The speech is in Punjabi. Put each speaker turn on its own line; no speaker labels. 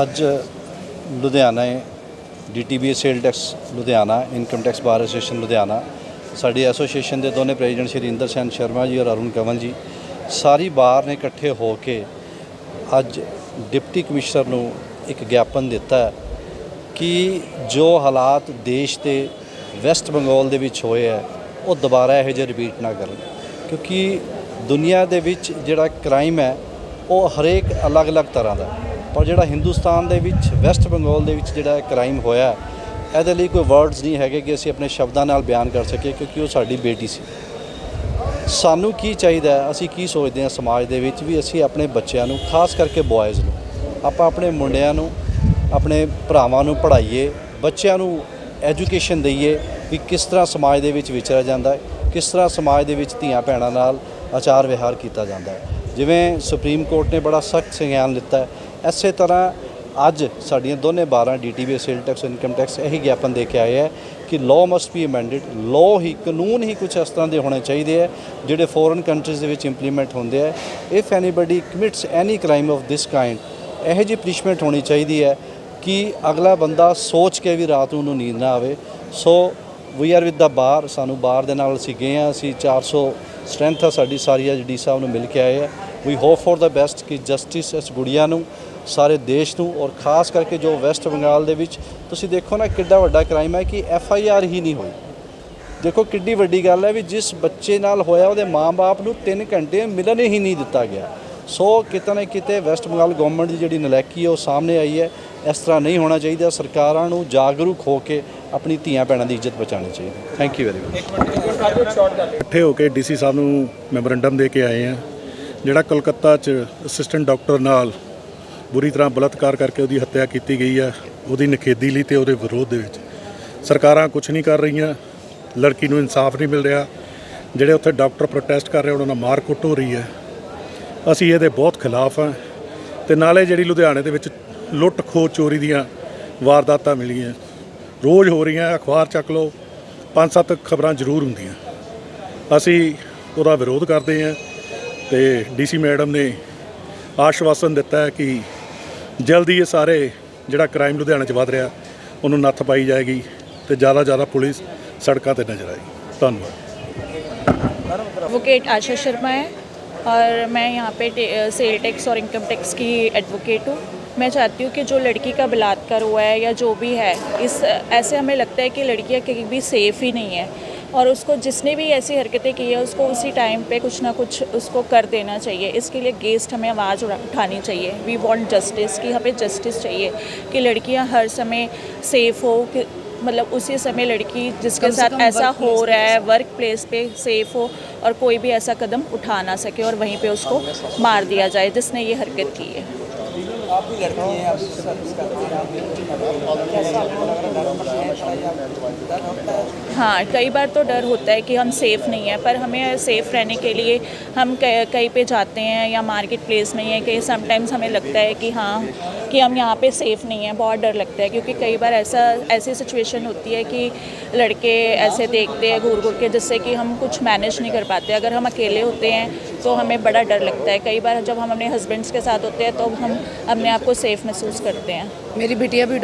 ਅੱਜ Ludhiana DTB sale tax Ludhiana income tax bar association Ludhiana, ਸਾਡੀ ਐਸੋਸੀਏਸ਼ਨ ਦੇ ਦੋਨੇ ਪ੍ਰੈਜ਼ੀਡੈਂਟ ਸ਼੍ਰੀ ਇੰਦਰ ਸੈਨ ਸ਼ਰਮਾ ਜੀ ਔਰ ਅਰੁਣ ਕੰਵਲ ਜੀ, ਸਾਰੀ ਬਾਰ ਨੇ ਇਕੱਠੇ ਹੋ ਕੇ ਅੱਜ ਡਿਪਟੀ ਕਮਿਸ਼ਨਰ ਨੂੰ ਇੱਕ ਗਿਆਪਨ ਦਿੱਤਾ ਕਿ ਜੋ ਹਾਲਾਤ ਦੇਸ਼ ਦੇ ਵੈਸਟ ਬੰਗਾਲ ਦੇ ਵਿੱਚ ਹੋਏ ਹੈ, ਉਹ ਦੁਬਾਰਾ ਇਹੋ ਜਿਹੇ ਰਿਪੀਟ ਨਾ ਕਰਨ। ਕਿਉਂਕਿ ਦੁਨੀਆ ਦੇ ਵਿੱਚ ਜਿਹੜਾ ਕ੍ਰਾਈਮ ਹੈ, ਉਹ ਹਰੇਕ ਅਲੱਗ-ਅਲੱਗ ਤਰ੍ਹਾਂ ਦਾ ਹੈ। ਪਰ ਜਿਹੜਾ ਹਿੰਦੁਸਤਾਨ ਦੇ ਵਿੱਚ, ਵੈਸਟ ਬੰਗਾਲ ਦੇ ਵਿੱਚ ਜਿਹੜਾ ਕ੍ਰਾਈਮ ਹੋਇਆ ਇਹਦੇ ਲਈ ਕੋਈ ਵਰਡਸ ਨਹੀਂ ਹੈਗੇ ਕਿ ਅਸੀਂ ਆਪਣੇ ਸ਼ਬਦਾਂ ਨਾਲ ਬਿਆਨ ਕਰ ਸਕੀਏ ਕਿਉਂਕਿ ਉਹ ਸਾਡੀ ਬੇਟੀ ਸੀ ਸਾਨੂੰ ਕੀ ਚਾਹੀਦਾ ਅਸੀਂ ਕੀ ਸੋਚਦੇ ਹਾਂ ਸਮਾਜ ਦੇ ਵਿੱਚ ਵੀ ਅਸੀਂ ਆਪਣੇ ਬੱਚਿਆਂ ਨੂੰ, ਖਾਸ ਕਰਕੇ ਬॉयਜ਼ ਨੂੰ, ਆਪਾਂ ਆਪਣੇ ਮੁੰਡਿਆਂ ਨੂੰ, ਆਪਣੇ ਭਰਾਵਾਂ ਨੂੰ ਪੜ੍ਹਾਈਏ, ਬੱਚਿਆਂ ਨੂੰ ਐਜੂਕੇਸ਼ਨ ਦਈਏ ਵੀ ਕਿਸ ਤਰ੍ਹਾਂ ਸਮਾਜ ਦੇ ਵਿੱਚ ਵਿਚਰਿਆ ਜਾਂਦਾ ਹੈ, ਕਿਸ ਤਰ੍ਹਾਂ ਸਮਾਜ ਦੇ ਵਿੱਚ ਧੀਆਂ ਭੈਣਾਂ ਨਾਲ ਆਚਾਰ ਵਿਹਾਰ ਕੀਤਾ ਜਾਂਦਾ ਹੈ ਜਿਵੇਂ ਸੁਪਰੀਮ ਕੋਰਟ ਨੇ ਬੜਾ ਸਖਤ ਸੰਗਿਆਨ ਲਿੱਤਾ ਇਸੇ ਤਰ੍ਹਾਂ ਅੱਜ ਸਾਡੀਆਂ ਦੋਨੇ 12 DTB sale tax income tax ਇਹੀ ਗਿਆਪਨ ਦੇ ਕੇ ਆਏ ਹੈ ਕਿ law must be amended law ਹੀ, ਕਾਨੂੰਨ ਹੀ ਕੁਝ ਇਸ ਤਰ੍ਹਾਂ ਦੇ ਹੋਣੇ ਚਾਹੀਦੇ ਹੈ, ਜਿਹੜੇ ਫੋਰਨ ਕੰਟਰੀਜ਼ ਦੇ ਵਿੱਚ ਇੰਪਲੀਮੈਂਟ ਹੁੰਦੇ ਹੈ। If anybody commits any crime of this kind ਇਹੋ ਜਿਹੀ ਪਨਿਸ਼ਮੈਂਟ ਹੋਣੀ ਚਾਹੀਦੀ ਹੈ ਕਿ ਅਗਲਾ ਬੰਦਾ ਸੋਚ ਕੇ ਵੀ ਰਾਤ ਨੂੰ ਉਹਨੂੰ ਨੀਂਦ ਨਾ ਆਵੇ। ਸੋ ਵੀ ਆਰ ਵਿਦ ਦਾ ਬਾਰ ਸਾਨੂੰ ਬਾਰ ਦੇ ਨਾਲ ਅਸੀਂ ਗਏ ਹਾਂ, ਅਸੀਂ 400 ਸਟਰੈਂਥ ਆ ਸਾਡੀ ਸਾਰੀ ਅੱਜ ਡੀ ਸਾਹਿਬ ਨੂੰ ਮਿਲ ਕੇ ਆਏ ਆ we hope for the best ਕਿ ਜਸਟਿਸ ਇਸ ਗੁੜੀਆ ਨੂੰ ਸਾਰੇ ਦੇਸ਼ ਨੂੰ ਔਰ ਖਾਸ ਕਰਕੇ ਜੋ ਵੈਸਟ ਬੰਗਾਲ ਦੇ ਵਿੱਚ ਤੁਸੀਂ ਦੇਖੋ ਨਾ ਕਿੱਡਾ ਵੱਡਾ ਕ੍ਰਾਈਮ ਹੈ ਕਿ ਐਫ ਆਈ ਆਰ ਹੀ ਨਹੀਂ ਹੋਈ। ਦੇਖੋ ਕਿੱਡੀ ਵੱਡੀ ਗੱਲ ਹੈ ਵੀ ਜਿਸ ਬੱਚੇ ਨਾਲ ਹੋਇਆ ਉਹਦੇ ਮਾਂ-ਬਾਪ ਨੂੰ 3 ਘੰਟੇ ਮਿਲਣ ਹੀ ਨਹੀਂ ਦਿੱਤਾ ਗਿਆ। ਸੋ ਕਿਤੇ ਨਾ ਕਿਤੇ ਵੈਸਟ ਬੰਗਾਲ ਗਵਰਨਮੈਂਟ ਦੀ ਜਿਹੜੀ ਨਲਾਇਕੀ ਹੈ ਉਹ ਸਾਹਮਣੇ ਆਈ ਹੈ। ਇਸ ਤਰ੍ਹਾਂ ਨਹੀਂ ਹੋਣਾ ਚਾਹੀਦਾ ਸਰਕਾਰਾਂ ਨੂੰ ਜਾਗਰੂਕ ਹੋ ਕੇ ਆਪਣੀ ਧੀਆਂ ਭੈਣਾਂ ਦੀ ਇੱਜ਼ਤ ਬਚਾਉਣੀ ਚਾਹੀਦੀ। ਥੈਂਕ ਯੂ ਵੈਰੀ ਮਚ
ਇਕੱਠੇ ਹੋ ਕੇ ਡੀਸੀ ਸਾਹਿਬ ਨੂੰ ਮੈਮੋਰੰਡਮ ਦੇ ਕੇ ਆਏ ਆ ਜਿਹੜਾ ਕੋਲਕਾਤਾ 'ਚ ਅਸਿਸਟੈਂਟ ਡਾਕਟਰ ਨਾਲ ਬੁਰੀ ਤਰ੍ਹਾਂ ਬਲਾਤਕਾਰ ਕਰਕੇ ਉਹਦੀ ਹੱਤਿਆ ਕੀਤੀ ਗਈ ਆ, ਉਹਦੀ ਨਖੇਦੀ ਲਈ ਤੇ ਉਹਦੇ ਵਿਰੋਧ ਦੇ ਵਿੱਚ। ਸਰਕਾਰਾਂ ਕੁਝ ਨਹੀਂ ਕਰ ਰਹੀਆਂ, ਲੜਕੀ ਨੂੰ ਇਨਸਾਫ ਨਹੀਂ ਮਿਲ ਰਿਹਾ, ਜਿਹੜੇ ਉੱਥੇ ਡਾਕਟਰ ਪ੍ਰੋਟੈਸਟ ਕਰ ਰਹੇ ਉਹਨਾਂ ਨਾਲ ਮਾਰ ਕੁੱਟ ਹੋ ਰਹੀ ਹੈ ਅਸੀਂ ਇਹਦੇ ਬਹੁਤ ਖਿਲਾਫ ਆ ਤੇ ਨਾਲੇ ਜਿਹੜੀ ਲੁਧਿਆਣੇ ਦੇ ਵਿੱਚ ਲੁੱਟ ਖੋਹ ਚੋਰੀ ਦੀਆਂ ਵਾਰਦਾਤਾਂ ਮਿਲੀਆਂ, ਰੋਜ਼ ਹੋ ਰਹੀਆਂ, ਅਖਬਾਰ ਚੱਕ ਲਓ, ਪੰਜ ਸੱਤ ਖਬਰਾਂ ਜ਼ਰੂਰ ਹੁੰਦੀਆਂ। ਅਸੀਂ ਉਹਦਾ ਵਿਰੋਧ ਕਰਦੇ ਹਾਂ ਤੇ ਡੀਸੀ ਮੈਡਮ ਨੇ ਆਸ਼ਵਾਸਨ ਦਿੱਤਾ ਕਿ ਜਲਦੀ ਇਹ ਸਾਰੇ ਜਿਹੜਾ ਕ੍ਰਾਈਮ ਲੁਧਿਆਣਾ 'ਚ ਵੱਧ ਰਿਹਾ ਉਹਨੂੰ ਨੱਥ ਪਾਈ ਜਾਏਗੀ ਤੇ ਜ਼ਿਆਦਾ ਜ਼ਿਆਦਾ ਪੁਲਿਸ ਸੜਕਾਂ ਤੇ ਨਜ਼ਰ ਆਏਗੀ ਧੰਨਵਾਦ
एडवोकेट आशा शर्मा है और मैं यहाँ पे टे- सेल टैक्स और इनकम टैक्स की एडवोकेट हूँ मैं चाहती हूँ कि जो लड़की का बलात्कार हुआ है या जो भी है इस ऐसे हमें लगता है कि लड़कियाँ कहीं भी सेफ़ ही नहीं है और उसको जिसने भी ऐसी हरकतें की है उसको उसी टाइम पे कुछ ना कुछ उसको कर देना चाहिए। इसके लिए गेस्ट हमें आवाज़ उठानी चाहिए। वी वांट जस्टिस कि हमें जस्टिस चाहिए कि लड़कियाँ हर समय सेफ़ हो कि मतलब उसी समय लड़की जिसके साथ ऐसा हो रहा है वर्क प्लेस पे सेफ़ हो और कोई भी ऐसा कदम उठा ना सके और वहीं पे उसको मार दिया जाए जिसने ये हरकत की है।
आप भी लड़की हैं आप सर्विस करते
हैं, कई बार तो डर होता है कि हम सेफ़ नहीं हैं, पर हमें सेफ़ रहने के लिए हम कहीं कहीं पे जाते हैं या मार्केट प्लेस में ही है कि समटाइम्स हमें लगता है कि हाँ कि हम यहाँ पे सेफ़ नहीं हैं, बहुत डर लगता है, क्योंकि कई बार ऐसा, ऐसी सिचुएशन होती है कि लड़के ऐसे देखते हैं घूर घूर के, जिससे कि हम कुछ मैनेज नहीं कर पाते। अगर हम अकेले होते हैं तो हमें बड़ा डर लगता है। कई बार जब हम अपने हस्बैंड्स के साथ होते हैं तो हम अपने आप को सेफ़ महसूस करते हैं।
मेरी बिटिया भी